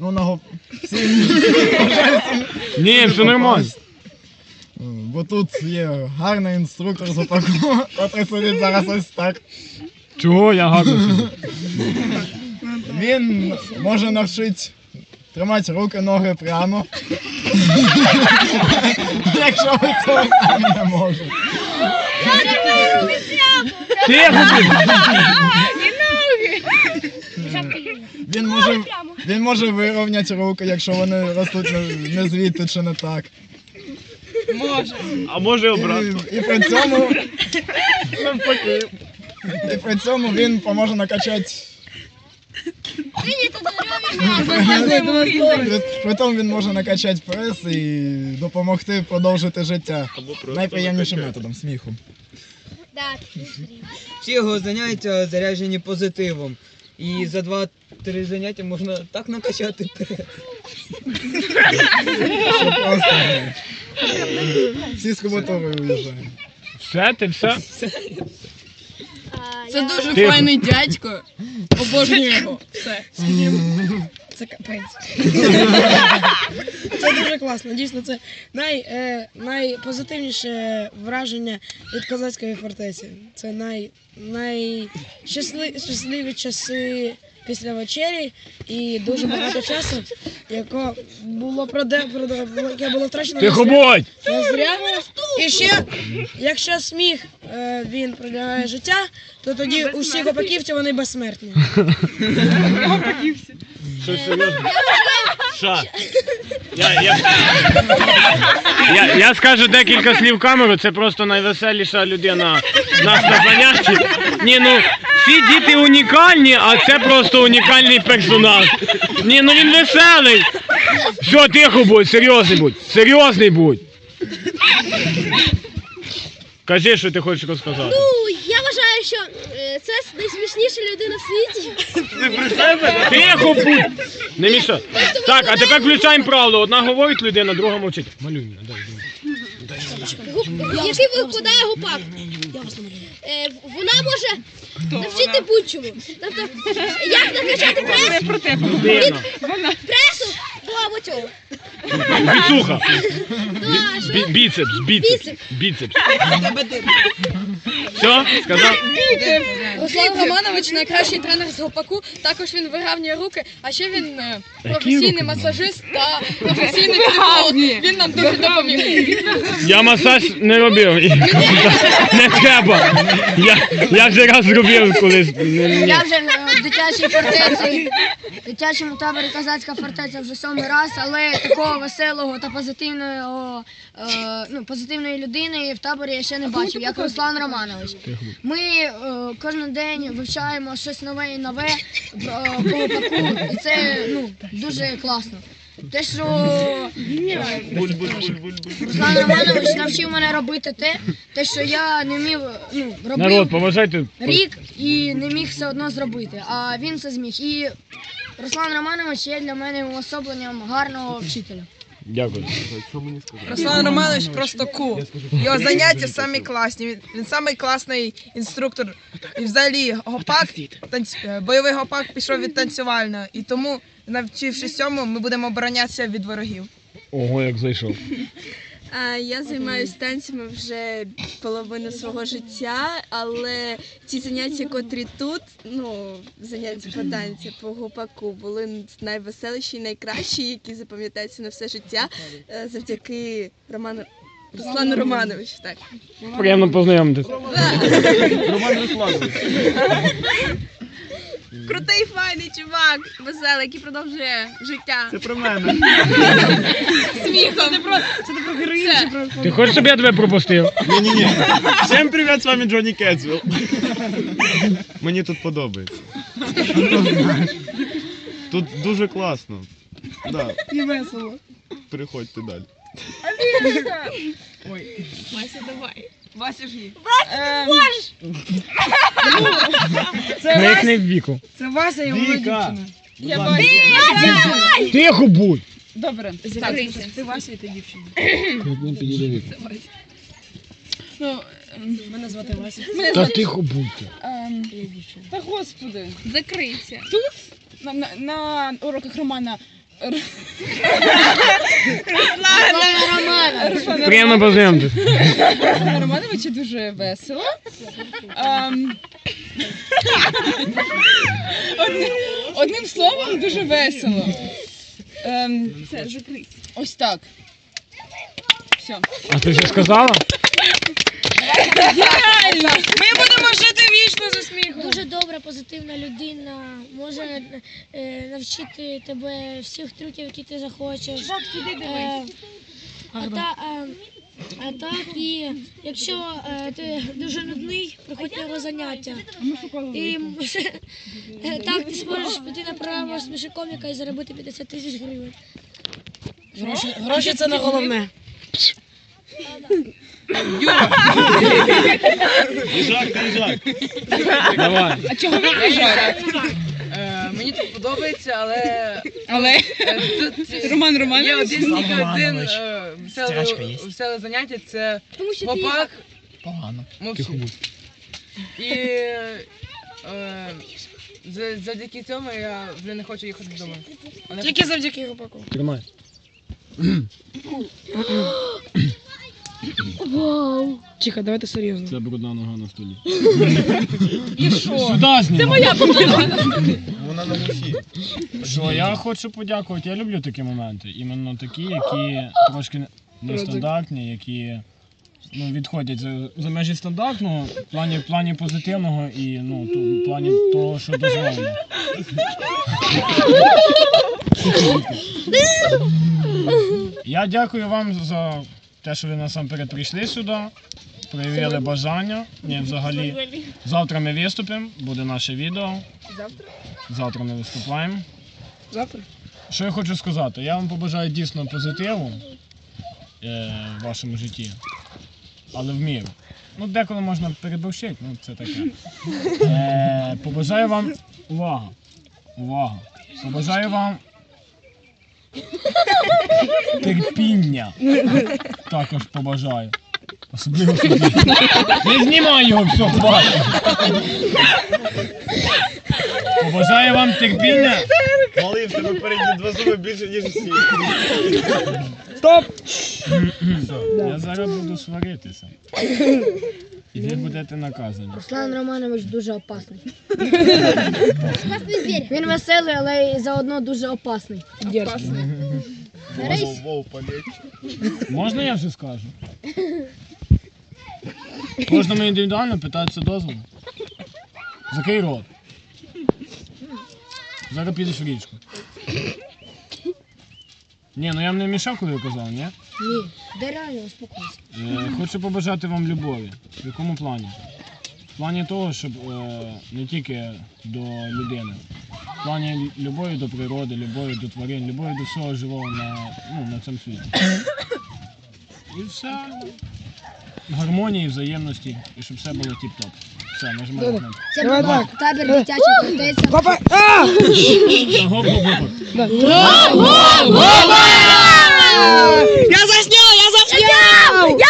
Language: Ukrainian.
Ну, на. Ні, все нормально. Бо тут є гарний інструктор з опаку, який сидить зараз ось так. Чого я гарно? Він може навчити тримати руки, ноги прямо. Якщо ви цього самі не можете. Тихо, блін. Він може, він може вирівняти руки, якщо вони ростуть не, не звідти чи не так. Може. А може обратно. І, і при цьому. І при цьому він поможе накачати. При, тому він може накачати прес і допомогти продовжити життя. Найприємнішим методом сміхом. Всі його заняття заряджені позитивом. І за два-три заняття можна так накачати. Що. Всі з куботовою уїжджають. Все, ти все? Це дуже Тихо. файний дядько. Обожнюю його. Все. Це капець. Це дуже класно. Дійсно, це най, е, найпозитивніше враження від козацької фортеці. Це най, найщасливі часи після вечері і дуже багато часу, яко було проде, проде, яке було втрачено. Тихо будь! Зря. І ще, якщо сміх е, він продягає життя, то тоді у всіх опаківців вони безсмертні. Що серйозно? Ша. Я, я, я, я скажу декілька слів камеру, це просто найвеселіша людина в нас на занятті. Ні, ну всі діти унікальні, а це просто унікальний персонаж. Ні, ну він веселий. Все, тихо будь, серйозний будь. Серйозний будь. Кажи, що ти хочеш розказати. Ну, я вважаю, що е, це найсмішніша людина в світі. Тихо будь! Не міша. Так, а тепер включаємо правило. Одна говорить людина, друга мовчить. Малюй мене, дай. Який викладає гупак. Е, Вона може навчити будь-чому. Тобто, як накачати прес Людина. пресу до цього. Біцуха. До що? Біцепс, біцепс. Біцепс. Все? Сказав? Руслан Романович найкращий тренер з гопаку. Також він виравнює руки, а ще він е, професійний масажист та професійний психолог. Він нам дуже допоміг. Я масаж не робив. Не треба. Я, я вже раз зробив колись. Не- не- Я вже е, в дитячій фортеці, в дитячому таборі Казацька фортеця вже сьомий раз, але такого веселого та позитивного, е, ну, позитивної людини в таборі я ще не бачив, як Руслан Романович. Ми е, кожен день вивчаємо щось нове і нове про, по гопаку, і це ну, дуже класно. Те, що Руслан Романович навчив мене робити те, те, що я не вмів ну, робити Народ, поважайте. рік і не міг все одно зробити. А він це зміг. І Руслан Романович є для мене уособленням гарного вчителя. Дякую. Руслан Романович просто кул. Його заняття самі класні. Він, він самий класний інструктор. І взагалі гопак, танць, е, бойовий гопак пішов від танцювального. І тому, навчившись цьому, ми будемо оборонятися від ворогів. Ого, як зайшов. А, Я займаюся танцями вже половину свого життя, але ті заняття, котрі тут, ну, заняття по танці, по гупаку, були найвеселіші і найкращі, які запам'ятаються на все життя е, завдяки Роману Руслану Романовичу. Так. Приємно познайомитись. Крутий, файний чувак, веселий, який продовжує життя. Це про мене. Сміхом. Це не про, Ти хочеш, щоб я тебе пропустив? Ні-ні-ні. Всім привіт, з вами Джонні Кетсвіл. Мені тут подобається. Тут дуже класно. Да. І весело. Приходьте далі. Ой, Вася, давай. Вася ж є. Це На Вася, їхній віку. це Вася і моя дівчина. Я бачу. Тихо будь! Добре, Закрийся. Ти Вася і ти дівчина. Ну, ем, мене звати Вася. Та тихо будьте. Ем, Та господи. Закрийся. На, на, на уроках Романа Руслана Романа. Приємно познайомитись. Руслана Романовича дуже весело. Ем, одним, одним словом, дуже весело. Ем, ось так. Все. А ти що сказала? Геніально! Ми будемо жити вічно за сміхом. Дуже добра, позитивна людина, може е, навчити тебе всіх трюків, які ти захочеш. Е, а, та, е, а так і якщо е, ти дуже нудний, приходь на його заняття. І е, так ти зможеш піти на програму сміши коміка і заробити 50 тисяч гривень. Гроші, гроші це не головне. Їжак, їжак. Давай. А чого він їжак? Е, мені тут подобається, але Але е, тут Роман є Романович. один тільки один е, Стирачка веселе, є. веселе заняття, це Тому що ти гопак. Погано. І е, за- завдяки цьому я вже не хочу їхати додому. Вона- Тільки завдяки гопаку. Тримай. Тихо, давайте серйозно. Це брудна нога на столі. І що? Сюди знімай. Це моя помилка. Вона на мусі. Що я хочу подякувати. Я люблю такі моменти. Іменно такі, які трошки нестандартні, які ну, відходять за, за межі стандартного в плані, в плані позитивного і ну, ту, в плані того, що дозволено. Я дякую вам за те, що ви насамперед прийшли сюди, проявили бажання. Ні, взагалі. Завтра ми виступимо, буде наше відео. Завтра? Завтра ми виступаємо. Завтра? Що я хочу сказати? Я вам побажаю дійсно позитиву е, в вашому житті, але в міру. Ну, деколи можна переборщити, ну це таке. Е, побажаю вам увага. Увага. Побажаю вам терпіння. Також побажаю. Особливо. Не знімай його, все, хватить. Побажаю вам терпіння. Малий в тебе передні два зуби більше, ніж всі. Стоп! Я зараз буду сваритися. І ви будете наказані. Руслан Романович дуже опасний. Він веселий, але й заодно дуже опасний. Дерзкий. Вов, вов, полегче. Можна я вже скажу? Кожному індивідуально питаються дозволу. Закрий рот. Зараз підеш в річку. Ні, ну я вам не мішав, коли я казав, ні? Ні, де реально успокойся. Е, хочу побажати вам любові. В якому плані? В плані того, щоб е, не тільки до людини. В плані лю- любові до природи, любові до тварин, любові до всього живого на, ну, на цьому світі. І все. Гармонії, взаємності, і щоб все було тіп-топ. Все, нажимаємо кнопку. Це Давай, був табір дитяча фортеця. Папа! А! Гоп-гоп-гоп. Я за